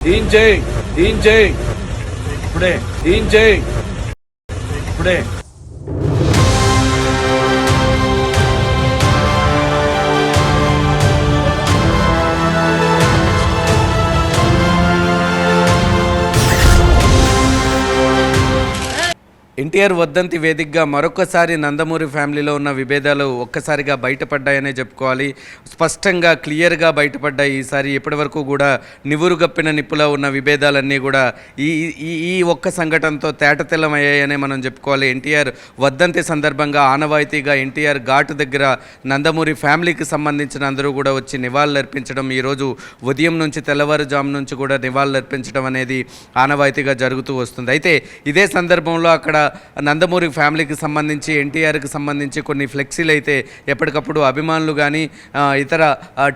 దించేయి దించేయి ఇప్పుడే దించేయి ఇప్పుడే ఎన్టీఆర్ వద్దంతి వేదికగా మరొకసారి నందమూరి ఫ్యామిలీలో ఉన్న విభేదాలు ఒక్కసారిగా బయటపడ్డాయనే చెప్పుకోవాలి. స్పష్టంగా క్లియర్గా బయటపడ్డాయి ఈసారి ఇప్పటివరకు కూడా నివురుగప్పిన నిప్పులో ఉన్న విభేదాలన్నీ కూడా ఈ ఈ ఈ ఒక్క సంఘటనతో తేటతెల్లమయ్యాయనే మనం చెప్పుకోవాలి. ఎన్టీఆర్ వద్దంతి సందర్భంగా ఆనవాయితీగా ఎన్టీఆర్ ఘాటు దగ్గర నందమూరి ఫ్యామిలీకి సంబంధించిన అందరూ కూడా వచ్చి నివాళులర్పించడం ఈరోజు ఉదయం నుంచి తెల్లవారుజాము నుంచి కూడా నివాళులర్పించడం అనేది ఆనవాయితీగా జరుగుతూ వస్తుంది. అయితే ఇదే సందర్భంలో అక్కడ నందమూరి ఫ్యామిలీకి సంబంధించి ఎన్టీఆర్కి సంబంధించి కొన్ని ఫ్లెక్సీలు అయితే ఎప్పటికప్పుడు అభిమానులు కానీ ఇతర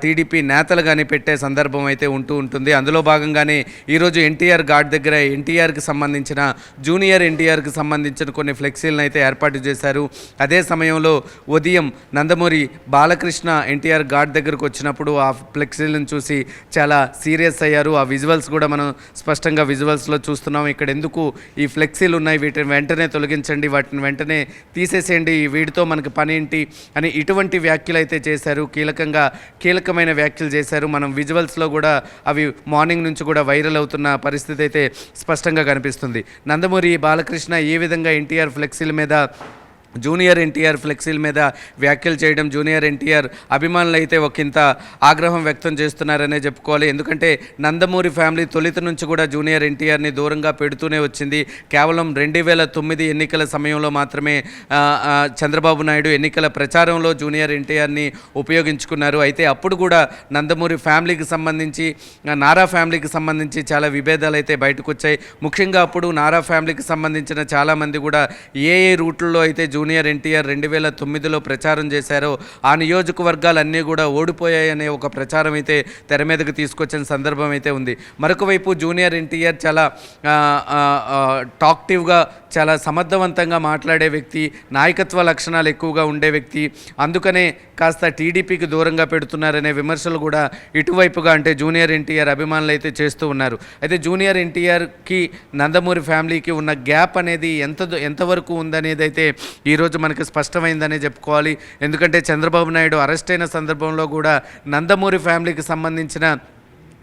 టీడీపీ నేతలు కానీ పెట్టే సందర్భం అయితే ఉంటూ ఉంటుంది. అందులో భాగంగానే ఈరోజు ఎన్టీఆర్ ఘాట్ దగ్గర ఎన్టీఆర్కి సంబంధించిన జూనియర్ ఎన్టీఆర్కి సంబంధించిన కొన్ని ఫ్లెక్సీలను అయితే ఏర్పాటు చేశారు. అదే సమయంలో ఉదయం నందమూరి బాలకృష్ణ ఎన్టీఆర్ ఘాట్ దగ్గరకు వచ్చినప్పుడు ఆ ఫ్లెక్సీలను చూసి చాలా సీరియస్ అయ్యారు. ఆ విజువల్స్ కూడా మనం స్పష్టంగా విజువల్స్లో చూస్తున్నాం. ఇక్కడ ఎందుకు ఈ ఫ్లెక్సీలు ఉన్నాయి? వీటిని వెంటనే వెంటనే తొలగించండి వాటిని వెంటనే తీసేసేయండి. వీటితో మనకి పని ఏంటి అని ఇటువంటి వ్యాఖ్యలు అయితే చేశారు. కీలకంగా కీలకమైన వ్యాఖ్యలు చేశారు. మనం విజువల్స్లో కూడా అవి మార్నింగ్ నుంచి కూడా వైరల్ అవుతున్న పరిస్థితి అయితే స్పష్టంగా కనిపిస్తుంది. నందమూరి బాలకృష్ణ ఏ విధంగా ఎన్టీఆర్ ఫ్లెక్సీల మీద జూనియర్ ఎన్టీఆర్ ఫ్లెక్సీల మీద వ్యాఖ్యలు చేయడం జూనియర్ ఎన్టీఆర్ అభిమానులు అయితే ఒకంత ఆగ్రహం వ్యక్తం చేస్తున్నారనే చెప్పుకోవాలి. ఎందుకంటే నందమూరి ఫ్యామిలీ తొలిత నుంచి కూడా జూనియర్ ఎన్టీఆర్ని దూరంగా పెడుతూనే వచ్చింది. కేవలం రెండు వేల తొమ్మిది ఎన్నికల సమయంలో మాత్రమే చంద్రబాబు నాయుడు ఎన్నికల ప్రచారంలో జూనియర్ ఎన్టీఆర్ని ఉపయోగించుకున్నారు. అయితే అప్పుడు కూడా నందమూరి ఫ్యామిలీకి సంబంధించి నారా ఫ్యామిలీకి సంబంధించి చాలా విభేదాలు అయితే బయటకు వచ్చాయి ముఖ్యంగా అప్పుడు నారా ఫ్యామిలీకి సంబంధించిన చాలామంది కూడా ఏ ఏ రూట్లలో అయితే జూనియర్ ఎన్టీఆర్ రెండు వేల తొమ్మిదిలో ప్రచారం చేశారో. ఆ నియోజకవర్గాలన్నీ కూడా ఓడిపోయాయనే ఒక ప్రచారం అయితే తెర మీదకు తీసుకొచ్చిన సందర్భం అయితే ఉంది. మరొక వైపు జూనియర్ ఎన్టీఆర్ చాలా టాక్టివ్గా చాలా సమర్థవంతంగా మాట్లాడే వ్యక్తి నాయకత్వ లక్షణాలు ఎక్కువగా ఉండే వ్యక్తి. అందుకనే కాస్త టీడీపీకి దూరంగా పెడుతున్నారనే విమర్శలు కూడా ఇటువైపుగా అంటే జూనియర్ ఎన్టీఆర్ అభిమానులు అయితే చేస్తూ ఉన్నారు. అయితే జూనియర్ ఎన్టీఆర్కి నందమూరి ఫ్యామిలీకి ఉన్న గ్యాప్ అనేది ఎంత ఎంతవరకు ఉందనేది అయితే ఈరోజు మనకి స్పష్టమైందనే చెప్పుకోవాలి. ఎందుకంటే చంద్రబాబు నాయుడు అరెస్ట్ అయిన సందర్భంలో కూడా నందమూరి ఫ్యామిలీకి సంబంధించిన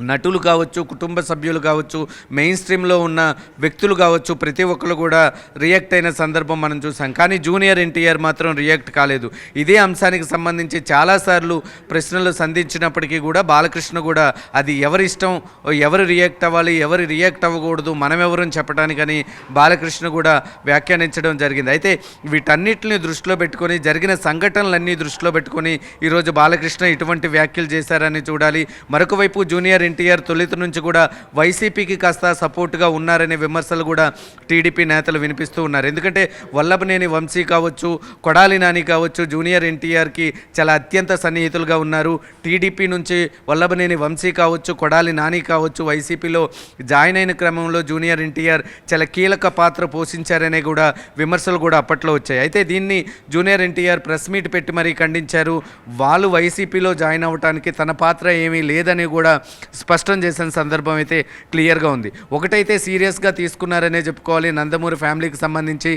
నటులు కావచ్చు కుటుంబ సభ్యులు కావచ్చు మెయిన్ స్ట్రీమ్లో ఉన్న వ్యక్తులు కావచ్చు ప్రతి ఒక్కరు కూడా రియాక్ట్ అయిన సందర్భం మనం చూసాం. కానీ జూనియర్ ఎన్టీఆర్ మాత్రం రియాక్ట్ కాలేదు. ఇదే అంశానికి సంబంధించి చాలాసార్లు ప్రశ్నలు సంధించినప్పటికీ కూడా బాలకృష్ణ కూడా అది ఎవరి ఇష్టం ఎవరు రియాక్ట్ అవ్వాలి ఎవరు రియాక్ట్ అవ్వకూడదు మనం ఎవరని చెప్పడానికని బాలకృష్ణ కూడా వ్యాఖ్యానించడం జరిగింది. అయితే వీటన్నిటిని దృష్టిలో పెట్టుకొని జరిగిన సంఘటనలన్నీ దృష్టిలో పెట్టుకొని ఈరోజు బాలకృష్ణ ఇటువంటి వ్యాఖ్యలు చేశారని చూడాలి. మరొక వైపు జూనియర్ ఎన్టీఆర్ తొలిత నుంచి కూడా వైసీపీకి కాస్త సపోర్ట్గా ఉన్నారనే విమర్శలు కూడా టీడీపీ నేతలు వినిపిస్తూ ఉన్నారు. ఎందుకంటే వల్లభనేని వంశీ కావచ్చు కొడాలి నాని కావచ్చు జూనియర్ ఎన్టీఆర్కి చాలా అత్యంత సన్నిహితులుగా ఉన్నారు. టీడీపీ నుంచి వల్లభనేని వంశీ కావచ్చు కొడాలి నాని కావచ్చు వైసీపీలో జాయిన్ అయిన క్రమంలో జూనియర్ ఎన్టీఆర్ చాలా కీలక పాత్ర పోషించారనే కూడా విమర్శలు కూడా అప్పట్లో వచ్చాయి. అయితే దీన్ని జూనియర్ ఎన్టీఆర్ ప్రెస్ మీట్ పెట్టి మరీ ఖండించారు. వాళ్ళు వైసీపీలో జాయిన్ అవ్వడానికి తన పాత్ర ఏమీ లేదని కూడా స్పష్టం చేసిన సందర్భం అయితే క్లియర్గా ఉంది. ఒకటైతే సీరియస్గా తీసుకున్నారనే చెప్పుకోవాలి. నందమూరి ఫ్యామిలీకి సంబంధించి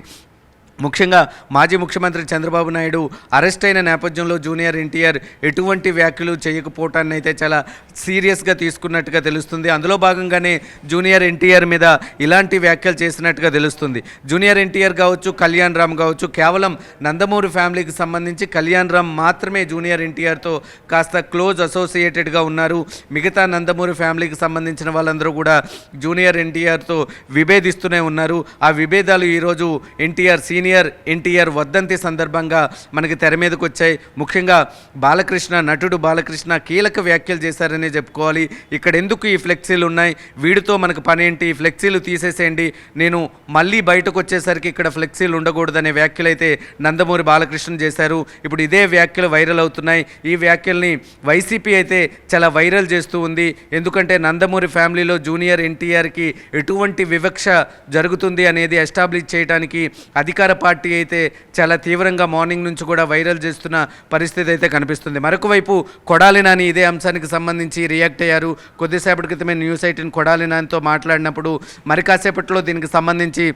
ముఖ్యంగా మాజీ ముఖ్యమంత్రి చంద్రబాబు నాయుడు అరెస్ట్ అయిన నేపథ్యంలో జూనియర్ ఎన్టీఆర్ ఎటువంటి వ్యాఖ్యలు చేయకపోవటాన్ని అయితే చాలా సీరియస్గా తీసుకున్నట్టుగా తెలుస్తుంది. అందులో భాగంగానే జూనియర్ ఎన్టీఆర్ మీద ఇలాంటి వ్యాఖ్యలు చేసినట్టుగా తెలుస్తుంది. జూనియర్ ఎన్టీఆర్ కావచ్చు కళ్యాణ్ రామ్ కావచ్చు కేవలం నందమూరి ఫ్యామిలీకి సంబంధించి కళ్యాణ్ రామ్ మాత్రమే జూనియర్ ఎన్టీఆర్తో కాస్త క్లోజ్ అసోసియేటెడ్గా ఉన్నారు. మిగతా నందమూరి ఫ్యామిలీకి సంబంధించిన వాళ్ళందరూ కూడా జూనియర్ ఎన్టీఆర్తో విభేదిస్తూనే ఉన్నారు. ఆ విభేదాలు ఈరోజు ఎన్టీఆర్ సీనియర్ ఎన్టీఆర్ వద్దంతి సందర్భంగా మనకి తెర మీదకు వచ్చాయి. ముఖ్యంగా బాలకృష్ణ నటుడు బాలకృష్ణ కీలక వ్యాఖ్యలు చేశారనే చెప్పుకోవాలి. ఇక్కడ ఎందుకు ఈ ఫ్లెక్సీలు ఉన్నాయి? వీడితో మనకు పని ఏంటి ఈ ఫ్లెక్సీలు తీసేసేయండి. నేను మళ్ళీ బయటకు వచ్చేసరికి ఇక్కడ ఫ్లెక్సీలు ఉండకూడదనే వ్యాఖ్యలు అయితే నందమూరి బాలకృష్ణ చేశారు. ఇప్పుడు ఇదే వ్యాఖ్యలు వైరల్ అవుతున్నాయి. ఈ వ్యాఖ్యల్ని వైసీపీ అయితే చాలా వైరల్ చేస్తూ ఉంది. ఎందుకంటే నందమూరి ఫ్యామిలీలో జూనియర్ ఎన్టీఆర్కి ఎటువంటి వివక్ష జరుగుతుంది అనేది ఎస్టాబ్లిష్ చేయడానికి అధికార పార్టీ అయితే చాలా తీవ్రంగా మార్నింగ్ నుంచి కూడా వైరల్ చేస్తున్న పరిస్థితి అయితే కనిపిస్తుంది. మరొక వైపు కొడాలి నాని ఇదే అంశానికి సంబంధించి రియాక్ట్ అయ్యారు. కొద్దిసేపటి క్రితమే న్యూస్ ఎయిటీన్ కొడాలి నానితో మాట్లాడినప్పుడు మరి కాసేపట్లో దీనికి సంబంధించి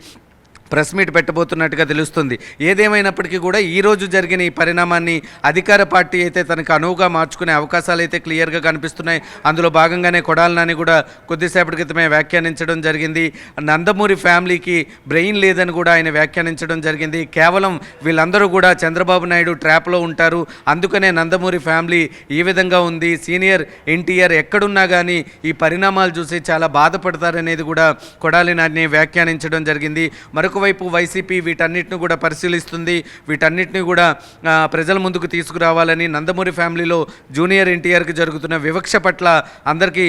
ప్రెస్ మీట్ పెట్టబోతున్నట్టుగా తెలుస్తుంది. ఏదేమైనప్పటికీ కూడా ఈ రోజు జరిగిన ఈ పరిణామాన్ని అధికార పార్టీ అయితే తనకు అనువుగా మార్చుకునే అవకాశాలు అయితే క్లియర్గా కనిపిస్తున్నాయి. అందులో భాగంగానే కొడాలి నాని కూడా కొద్దిసేపటి క్రితమే వ్యాఖ్యానించడం జరిగింది. నందమూరి ఫ్యామిలీకి బ్రెయిన్ లేదని కూడా ఆయన వ్యాఖ్యానించడం జరిగింది. కేవలం వీళ్ళందరూ కూడా చంద్రబాబు నాయుడు ట్రాప్లో ఉంటారు. అందుకనే నందమూరి ఫ్యామిలీ ఈ విధంగా ఉంది. సీనియర్ ఎన్టీఆర్ ఎక్కడున్నా కానీ ఈ పరిణామాలు చూసి చాలా బాధపడతారనేది కూడా కొడాలి నాని వ్యాఖ్యానించడం జరిగింది. మరొక వైపు వైసీపీ వీటన్నిటిని కూడా పరిశీలిస్తుంది వీటన్నిటిని కూడా ప్రజల ముందుకు తీసుకురావాలని నందమూరి ఫ్యామిలీలో జూనియర్ ఎన్టీఆర్కి జరుగుతున్న వివక్ష పట్ల అందరికీ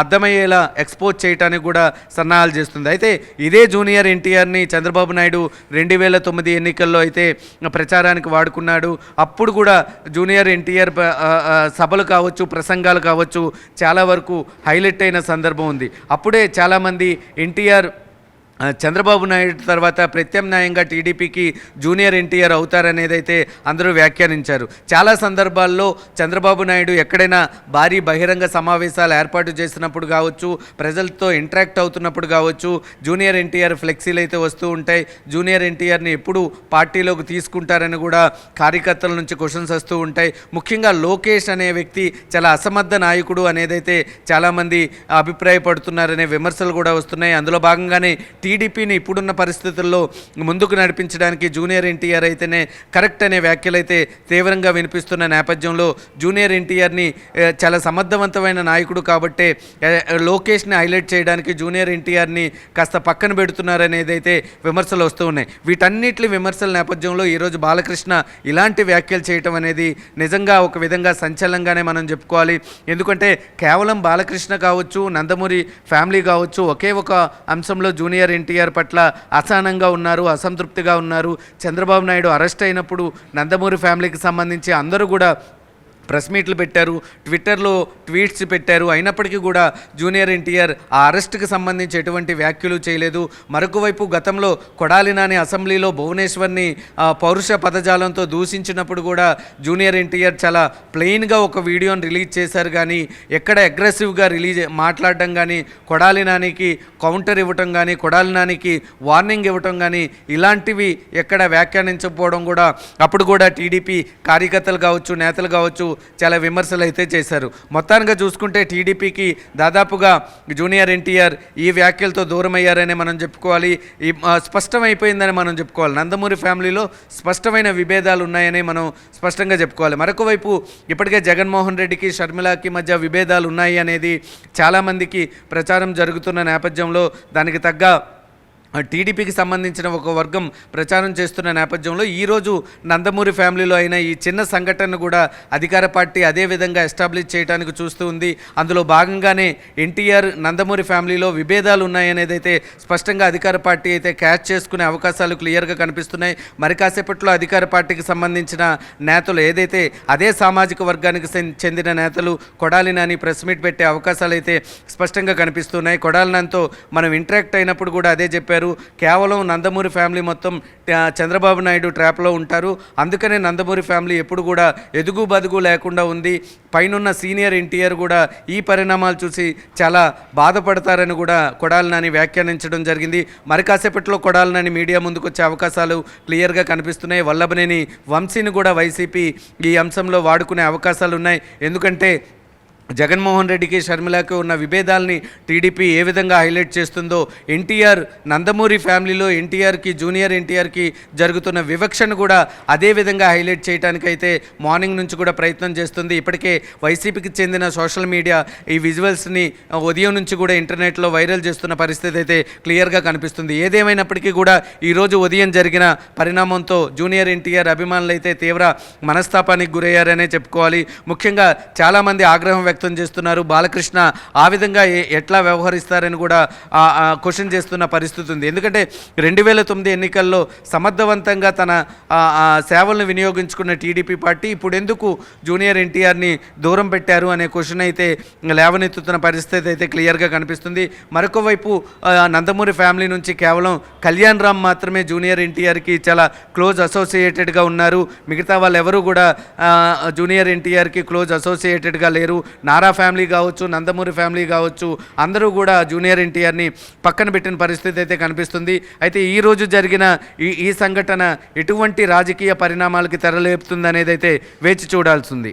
అర్థమయ్యేలా ఎక్స్పోజ్ చేయడానికి కూడా సన్నాహాలు చేస్తుంది. అయితే ఇదే జూనియర్ ఎన్టీఆర్ని చంద్రబాబు నాయుడు రెండు వేల తొమ్మిది ఎన్నికల్లో అయితే ప్రచారానికి వాడుకున్నాడు. అప్పుడు కూడా జూనియర్ ఎన్టీఆర్ సభలు కావచ్చు ప్రసంగాలు కావచ్చు చాలా వరకు హైలైట్ అయిన సందర్భం ఉంది. అప్పుడే చాలామంది ఎన్టీఆర్ చంద్రబాబు నాయుడు తర్వాత ప్రత్యామ్నాయంగా టీడీపీకి జూనియర్ ఎన్టీఆర్ అవుతారనేదైతే అందరూ వ్యాఖ్యానించారు. చాలా సందర్భాల్లో చంద్రబాబు నాయుడు ఎక్కడైనా భారీ బహిరంగ సమావేశాలు ఏర్పాటు చేసినప్పుడు కావచ్చు ప్రజలతో ఇంటరాక్ట్ అవుతున్నప్పుడు కావచ్చు జూనియర్ ఎన్టీఆర్ ఫ్లెక్సీలు అయితే వస్తూ ఉంటాయి. జూనియర్ ఎన్టీఆర్ని ఎప్పుడు పార్టీలోకి తీసుకుంటారని కూడా కార్యకర్తల నుంచి క్వశ్చన్స్ వస్తూ ఉంటాయి. ముఖ్యంగా లోకేష్ అనే వ్యక్తి చాలా అసమర్థ నాయకుడు అనేదైతే చాలామంది అభిప్రాయపడుతున్నారనే విమర్శలు కూడా వస్తున్నాయి. అందులో భాగంగానే టీడీపీని ఇప్పుడున్న పరిస్థితుల్లో ముందుకు నడిపించడానికి జూనియర్ ఎన్టీఆర్ అయితేనే కరెక్ట్ అనే వ్యాఖ్యలు అయితే తీవ్రంగా వినిపిస్తున్న నేపథ్యంలో జూనియర్ ఎన్టీఆర్ని చాలా సమర్థవంతమైన నాయకుడు కాబట్టే లోకేష్ని హైలైట్ చేయడానికి జూనియర్ ఎన్టీఆర్ని కాస్త పక్కన పెడుతున్నారనేది అయితే విమర్శలు వస్తూ ఉన్నాయి. వీటన్నిటి విమర్శల నేపథ్యంలో ఈరోజు బాలకృష్ణ ఇలాంటి వ్యాఖ్యలు చేయటం అనేది నిజంగా ఒక విధంగా సంచలనంగానే మనం చెప్పుకోవాలి. ఎందుకంటే కేవలం బాలకృష్ణ కావచ్చు నందమూరి ఫ్యామిలీ కావచ్చు ఒకే ఒక అంశంలో జూనియర్ ఎన్టీఆర్ పట్ల అసహనంగా ఉన్నారు అసంతృప్తిగా ఉన్నారు. చంద్రబాబు నాయుడు అరెస్ట్ అయినప్పుడు నందమూరి ఫ్యామిలీకి సంబంధించి అందరూ కూడా ప్రెస్ మీట్లు పెట్టారు ట్విట్టర్లో ట్వీట్స్ పెట్టారు. అయినప్పటికీ కూడా జూనియర్ ఎన్టీఆర్ ఆ అరెస్ట్కి సంబంధించి ఎటువంటి వ్యాఖ్యలు చేయలేదు. మరొకవైపు గతంలో కొడాలి నాని అసెంబ్లీలో భువనేశ్వర్ని ఆ, పౌరుష పదజాలంతో దూషించినప్పుడు కూడా జూనియర్ ఎన్టీఆర్ చాలా ప్లెయిన్గా ఒక వీడియోని రిలీజ్ చేశారు. కానీ ఎక్కడ అగ్రెసివ్గా రిలీజ్ మాట్లాడడం కానీ కొడాలి నానికి కౌంటర్ ఇవ్వటం కానీ కొడాలి నానికి వార్నింగ్ ఇవ్వటం కానీ ఇలాంటివి ఎక్కడ వ్యాఖ్యానించకపోవడం కూడా అప్పుడు కూడా టీడీపీ కార్యకర్తలు కావచ్చు నేతలు కావచ్చు చాలా విమర్శలు అయితే చేశారు. మొత్తానికి చూసుకుంటే టీడీపీకి దాదాపుగా జూనియర్ ఎన్టీఆర్ ఈ వ్యాఖ్యలతో దూరం అయ్యారని మనం చెప్పుకోవాలి. ఈ స్పష్టమైపోయిందని మనం చెప్పుకోవాలి. నందమూరి ఫ్యామిలీలో స్పష్టమైన విభేదాలు ఉన్నాయని మనం స్పష్టంగా చెప్పుకోవాలి. మరొక వైపు ఇప్పటికే జగన్మోహన్ రెడ్డికి షర్మిలాకి మధ్య విభేదాలు ఉన్నాయి అనేది చాలామందికి ప్రచారం జరుగుతున్న నేపథ్యంలో దానికి తగ్గ టీడీపీకి సంబంధించిన ఒక వర్గం ప్రచారం చేస్తున్న నేపథ్యంలో ఈరోజు నందమూరి ఫ్యామిలీలో అయిన ఈ చిన్న సంఘటనను కూడా అధికార పార్టీ అదే విధంగా ఎస్టాబ్లిష్ చేయడానికి చూస్తూ ఉంది. అందులో భాగంగానే ఎన్టీఆర్ నందమూరి ఫ్యామిలీలో విభేదాలు ఉన్నాయనేది అయితే స్పష్టంగా అధికార పార్టీ అయితే క్యాచ్ చేసుకునే అవకాశాలు క్లియర్గా కనిపిస్తున్నాయి. మరి కాసేపట్లో అధికార పార్టీకి సంబంధించిన నేతలు ఏదైతే అదే సామాజిక వర్గానికి చెందిన నేతలు కొడాలి నాని ప్రెస్ మీట్ పెట్టే అవకాశాలు అయితే స్పష్టంగా కనిపిస్తున్నాయి. కొడాలి నానితో మనం ఇంటరాక్ట్ అయినప్పుడు కూడా అదే చెప్పారు. కేవలం నందమూరి ఫ్యామిలీ మొత్తం చంద్రబాబు నాయుడు ట్రాప్లో ఉంటారు. అందుకనే నందమూరి ఫ్యామిలీ ఎప్పుడు కూడా ఎదుగు బదుగు లేకుండా ఉంది. పైనున్న సీనియర్ ఎన్టీఆర్ కూడా ఈ పరిణామాలు చూసి చాలా బాధపడతారని కూడా కొడాలి నాని వ్యాఖ్యానించడం జరిగింది. మరి కాసేపట్లో కొడాలి నాని మీడియా ముందుకు వచ్చే అవకాశాలు క్లియర్గా కనిపిస్తున్నాయి. వల్లభనేని వంశీని కూడా వైసీపీ ఈ అంశంలో వాడుకునే అవకాశాలు ఉన్నాయి ఎందుకంటే జగన్మోహన్ రెడ్డికి షర్మిలకి ఉన్న విభేదాల్ని టీడీపీ ఏ విధంగా హైలైట్ చేస్తుందో ఎన్టీఆర్ నందమూరి ఫ్యామిలీలో ఎన్టీఆర్కి జూనియర్ ఎన్టీఆర్కి జరుగుతున్న వివక్షను కూడా అదే విధంగా హైలైట్ చేయడానికైతే మార్నింగ్ నుంచి కూడా ప్రయత్నం చేస్తుంది. ఇప్పటికే వైసీపీకి చెందిన సోషల్ మీడియా ఈ విజువల్స్ని ఉదయం నుంచి కూడా ఇంటర్నెట్లో వైరల్ చేస్తున్న పరిస్థితి అయితే క్లియర్గా కనిపిస్తుంది. ఏదేమైనప్పటికీ కూడా ఈరోజు ఉదయం జరిగిన పరిణామంతో జూనియర్ ఎన్టీఆర్ అభిమానులు అయితే తీవ్ర మనస్తాపానికి గురయ్యారనే చెప్పుకోవాలి. ముఖ్యంగా చాలామంది ఆగ్రహం వ్యక్తం వ్యక్తం చేస్తున్నారు. బాలకృష్ణ ఆ విధంగా ఎట్లా వ్యవహరిస్తారని కూడా క్వశ్చన్ చేస్తున్న పరిస్థితి ఉంది. ఎందుకంటే రెండు వేల తొమ్మిది ఎన్నికల్లో సమర్థవంతంగా తన ఆ, సేవలను వినియోగించుకున్న టీడీపీ పార్టీ ఇప్పుడు ఎందుకు జూనియర్ ఎన్టీఆర్ని దూరం పెట్టారు అనే క్వశ్చన్ అయితే లేవనెత్తుతున్న పరిస్థితి అయితే క్లియర్గా కనిపిస్తుంది. మరొక వైపు నందమూరి ఫ్యామిలీ నుంచి కేవలం కళ్యాణ్ రామ్ మాత్రమే జూనియర్ ఎన్టీఆర్కి చాలా క్లోజ్ అసోసియేటెడ్గా ఉన్నారు. మిగతా వాళ్ళు ఎవరు కూడా జూనియర్ ఎన్టీఆర్కి క్లోజ్ అసోసియేటెడ్గా లేరు. నారా ఫ్యామిలీ కావచ్చు నందమూరి ఫ్యామిలీ కావచ్చు అందరూ కూడా జూనియర్ ఎన్టీఆర్ని పక్కన పెట్టిన పరిస్థితి అయితే కనిపిస్తుంది. అయితే ఈ రోజు జరిగిన ఈ ఈ సంఘటన ఎటువంటి రాజకీయ పరిణామాలకి తెరలేపుతుంది అనేది అయితే వేచి చూడాల్సింది.